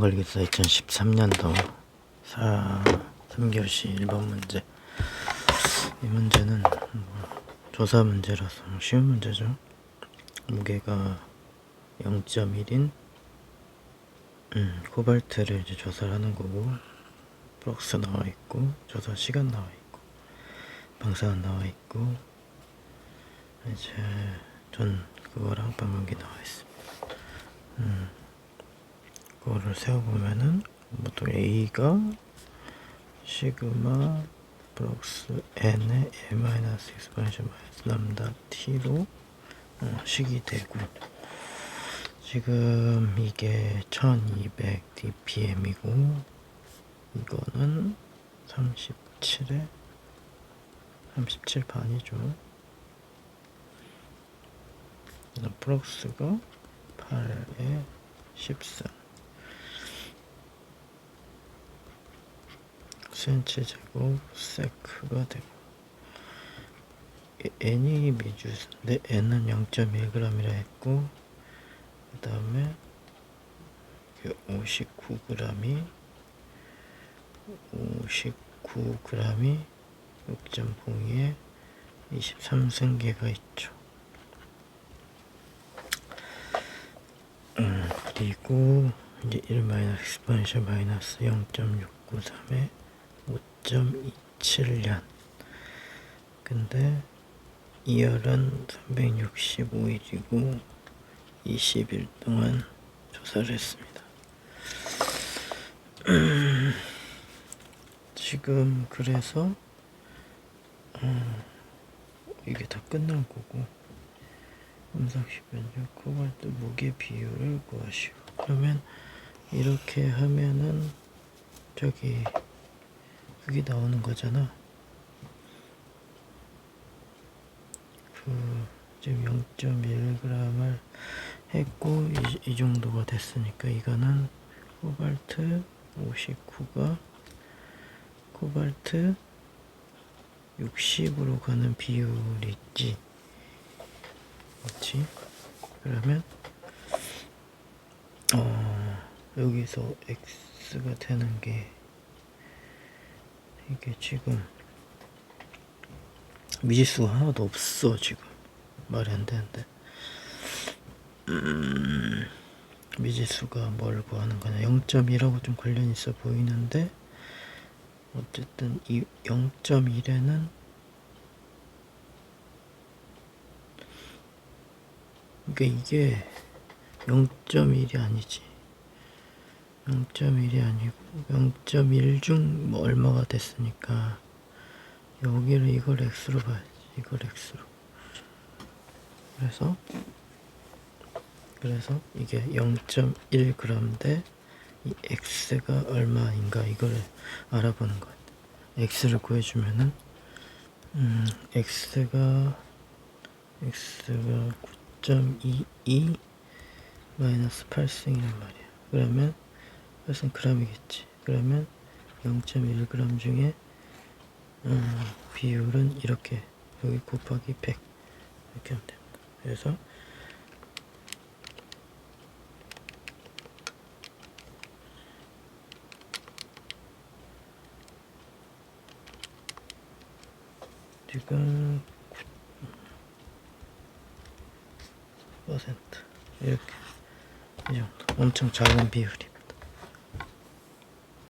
걸리겠어. 2013년도. 4, 3교시 1번 문제. 이 문제는 뭐 조사 문제라서 쉬운 문제죠. 무게가 0.1인 음, 코발트를 이제 조사를 하는 거고 프록스 나와 있고 조사 시간 나와 있고 방사선 나와 있고 이제 전 그거랑 방광기 나와 있습니다 그거를 세워보면은 보통 A가 시그마 플러스 N의 M 마이너스 익스파인션 마이너스 람다 T로 어, 식이 되고 지금 이게 1200 dpm이고 이거는 37에 37 반이죠. 플러스가 8에 13 10cm 제곱 세크가 되고 n이 미주인데 네, n은 0.1g이라 했고 그 다음에 59g이 59g이 육점 봉이에 23승계가 있죠. 음, 그리고 이제 1 마이너스 엑스포넨셜 마이너스 0.693에 5.27년 근데 2열은 365일이고 20일 동안 조사를 했습니다. 지금 그래서 어, 이게 다 끝난 거고 음삭시 변조 코발트 무게 비율을 구하시오. 그러면 이렇게 하면은 저기 그게 나오는 거잖아. 그 지금 0.1g을 했고 이, 이 정도가 됐으니까 이거는 코발트 59가 코발트 60으로 가는 비율이 있지. 그렇지? 그러면 어 여기서 x가 되는 게 이게 지금 미지수가 하나도 없어 지금. 말이 안 되는데. 음, 미지수가 뭘 구하는 거냐. 0.1하고 좀 관련 있어 보이는데 어쨌든 이 0.1에는 그러니까 이게 0.1이 아니지 0.1이 아니고 0.1 중 뭐 얼마가 됐으니까 여기를 이걸 x로 봐야지 이걸 x로. 그래서 그래서 이게 0.1g 대 이 x가 얼마인가 이걸 알아보는 것 같아 x를 구해주면은 음, x가 x가 9.22 마이너스 8승이란 말이야. 그러면 8승 g이겠지. 그러면 0.1g 중에 음, 비율은 이렇게. 여기 곱하기 100 이렇게 하면 됩니다. 그래서 지금 9% 이렇게. 이 정도. 엄청 작은 비율이